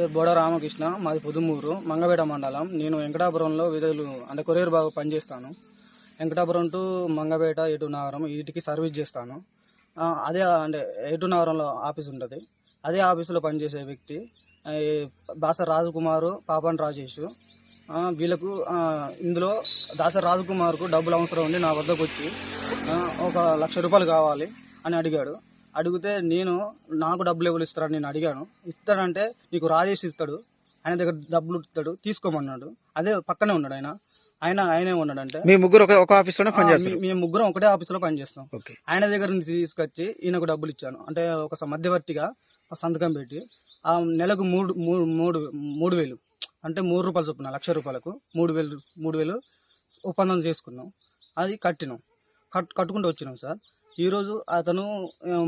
పేరు బోడ రామకృష్ణ మాది పుదుమూరు మంగపేట మండలం. నేను వెంకటాపురంలో విధులు అంటే కొరియర్ బాగా పనిచేస్తాను. వెంకటాపురం టు మంగపేట ఎటు నగరం వీటికి సర్వీస్ చేస్తాను. అదే అంటే ఎటు నగరంలో ఆఫీస్ ఉంటుంది. అదే ఆఫీసులో పనిచేసే వ్యక్తి దాస రాజకుమారు పాపన్ రాజేష్. వీళ్ళకు ఇందులో దాస రాజకుమార్కు డబ్బులు అవసరం ఉంది నా వద్దకు వచ్చి ఒక లక్ష రూపాయలు కావాలి అని అడిగాడు. అడిగితే నేను నాకు డబ్బులు ఎవరు ఇస్తారని నేను అడిగాను. ఇస్తాడంటే నీకు రాజేష్ ఇస్తాడు ఆయన దగ్గర డబ్బులు ఇస్తాడు తీసుకోమన్నాడు. అదే పక్కనే ఉన్నాడు ఆయన. ఆయన ఆయనే ఉన్నాడంటే. మీ ముగ్గురు ఒక ఆఫీస్లోనే పనిచేస్తారు. మీ- మేము ముగ్గురం ఒకటే ఆఫీసులో పనిచేస్తాం. ఓకే. ఆయన దగ్గర నుంచి తీసుకొచ్చి ఈయనకు డబ్బులు ఇచ్చాను. అంటే ఒక మధ్యవర్తిగా ఒక సంతకం పెట్టి ఆ నెలకు మూడు మూడు మూడు మూడు వేలు. అంటే మూడు రూపాయలు చొప్పున లక్ష రూపాయలకు మూడు వేలు మూడు వేలు ఒప్పందం చేసుకున్నాం. అది కట్టినాం. కట్ కట్టుకుంటూ వచ్చినాం సార్. ఈరోజు అతను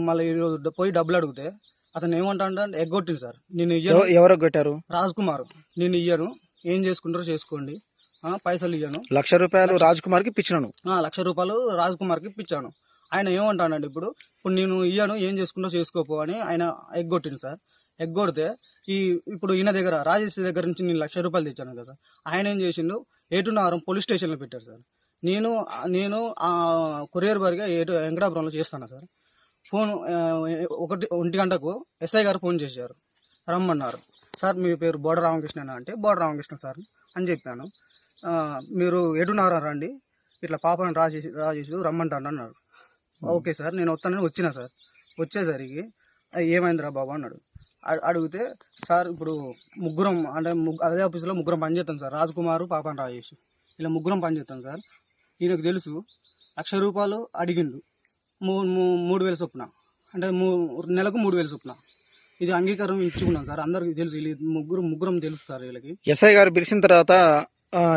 మళ్ళీ ఈరోజు పోయి డబ్బులు అడిగితే అతను ఏమంటా అంటే ఎగ్గొట్టింది సార్. నేను ఇయ్యను. ఎవ- ఎవరికి కొట్టారు రాజ్ కుమార్ నేను ఇయ్యను. ఏం చేసుకుంటారో చేసుకోండి. పైసలు ఇయ్యను. లక్ష రూపాయలు రాజ్ కుమార్కి ఇప్పించినాను ఆ, లక్ష రూపాయలు రాజ్ కుమార్కి ఇప్పించాను ఆయన ఏమంటాడండి ఇప్పుడు ఇప్పుడు నేను ఇయ్యాను ఏం చేసుకుంటో చేసుకోపో అని ఆయన ఎగ్గొట్టింది సార్. ఎగ్గొడితే ఈ ఇప్పుడు ఈయన దగ్గర రాజేష్ దగ్గర నుంచి నేను లక్ష రూపాయలు తెచ్చాను కదా ఆయన ఏం చేసిండు ఏటునారం పోలీస్ స్టేషన్లో పెట్టారు సార్. నేను నేను కొరియర్ బారిగా ఏటు వెంకటాపురంలో చేస్తాను సార్. ఫోన్ ఒకటి ఒంటి గంటకు ఎస్ఐ గారు ఫోన్ చేశారు. రమ్మన్నారు. సార్ మీ పేరు బోడ రామకృష్ణ అంటే బోడ రామకృష్ణ సార్ అని చెప్పాను. మీరు ఎటున్నారా రండి. ఇట్లా పాపని రాజేసి రాజేసి రమ్మంటాను అన్నాడు. ఓకే సార్ నేను వస్తానని వచ్చిన సార్. వచ్చేసరికి ఏమైందిరా బాబు? అన్నాడు. అడిగితే సార్ ఇప్పుడు ముగ్గురం అంటే ముగ్గు- అదే ఆఫీసులో ముగ్గురం పనిచేస్తాం సార్. రాజ్ కుమార్ పాపని రాజేష్. ఇలా ముగ్గురం పనిచేస్తాం సార్. ఈయనకు తెలుసు లక్ష రూపాయలు అడిగిండు. మూ మూడు వేల చొప్పున. అంటే మూ నెలకు మూడు వేల చొప్పున. ఇది అంగీకారం ఇచ్చుకున్నాం సార్. అందరికి తెలుసు వీళ్ళు ముగ్గురు ముగ్గురం తెలుసు సార్ వీళ్ళకి. ఎస్ఐ గారు పిలిచిన తర్వాత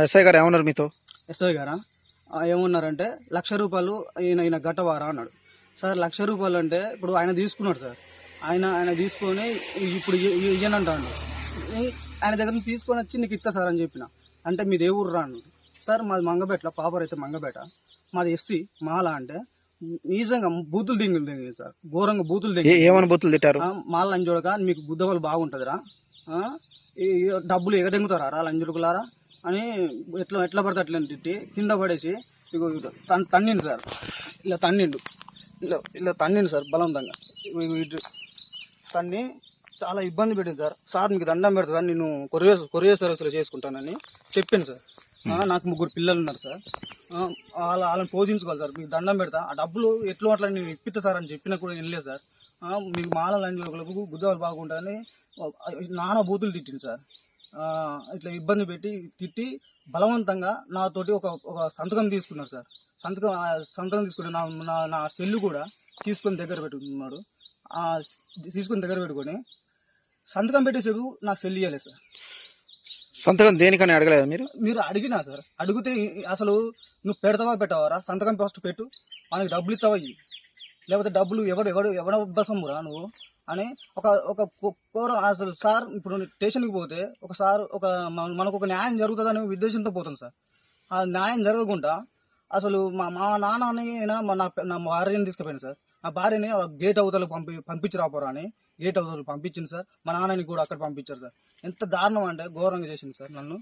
ఎస్ఐ గారు ఏమన్నారు మీతో? ఎస్ఐ గారా? ఏమన్నారంటే లక్ష రూపాయలు ఈయన ఈయన గట్టవారా? అన్నాడు. సార్ లక్ష రూపాయలు అంటే ఇప్పుడు ఆయన తీసుకున్నాడు సార్. ఆయన ఆయన తీసుకొని ఇప్పుడు ఇయ్యనంటాడు ఆయన దగ్గర నుంచి తీసుకొని వచ్చి నీకు ఇస్తా సార్ అని చెప్పిన. అంటే మీది ఏ ఊరు రా అన్నాడు సార్ మాది మంగపేట పాపర్ అయితే మంగపేట. మాది ఎస్సీ మాల అంటే నిజంగా బూతులు దింగులు దింగి సార్. ఘోరంగా బూతులు దింగి ఏమని బుద్ధులు తిట్టారు? మాల లంజోడక మీకు గుద్దవలు బాగుంటుందిరా. ఆ? ఈ డబ్బులు ఎగదెంగుతారా? రా లంజుడుకులారా అని ఎట్లా ఎట్లా పడితే అట్లా తిట్టి కింద పడేసి ఇగో తన్నిండు సార్. ఇలా తన్నిండు. ఇలా ఇలా తన్నిండు సార్ బలవంతంగా. తన్ని చాలా ఇబ్బంది పెట్టింది సార్. సార్ మీకు దండం పెడతా నేను కొరియర్ కొరియర్ సర్వీస్లో చేసుకుంటానని చెప్పింది సార్. నాకు ముగ్గురు పిల్లలు ఉన్నారు సార్. వాళ్ళ వాళ్ళని పోషించుకోవాలి సార్. మీకు దండం పెడతా. ఆ డబ్బులు ఎట్లా అట్లా నేను ఇప్పిస్తా సార్ అని చెప్పినా కూడా వినలేదు సార్. మీకు మాల లంజోకులకు గుద్దవాళ్ళు బాగుంటాయని నానా బూతులు తిట్టింది సార్. ఇట్లా ఇబ్బంది పెట్టి తిట్టి బలవంతంగా నాతోటి ఒక ఒక సంతకం తీసుకున్నారు సార్. సంతకం సంతకం తీసుకుని నా నా సెల్లు కూడా తీసుకొని దగ్గర పెట్టుకున్నాడు. తీసుకొని దగ్గర పెట్టుకొని సంతకం పెట్టేసేపు నాకు సెల్ ఇవ్వలేదు సార్. సంతకం దేనికని అడగలేదు మీరు? మీరు అడిగినా సార్. అడిగితే అసలు నువ్వు పెడతావా పెట్టవారా సంతకం ఫస్ట్ పెట్టు మనకి డబ్బులు ఇస్తావా ఇయ్యి. లేకపోతే డబ్బులు ఎవడు ఎవడు ఎవడ బసమురా నువ్వు అని ఒక ఒక కోర అసలు సార్ ఇప్పుడు స్టేషన్కి పోతే ఒక సార్ ఒక మన- మనకు ఒక న్యాయం జరుగుతుందని ఉద్దేశంతో పోతాం సార్. ఆ న్యాయం జరగకుండా అసలు మా మా మా నా నా భార్యని తీసుకుపోయాను సార్. నా భార్యని గేట్ అవతలకు పంపి పంపించి రాపోరా అని గేట్ అవతలకు పంపించింది సార్. మా నాన్నని కూడా అక్కడ పంపించారు సార్. ఎంత దారుణం అంటే ఘోరంగా చేసింది సార్ నన్ను.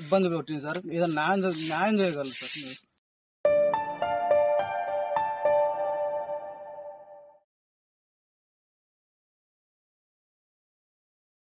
ఇబ్బంది పెట్టింది సార్. ఏదైనా న్యాయం న్యాయం చేయగలరు సార్ మీరు.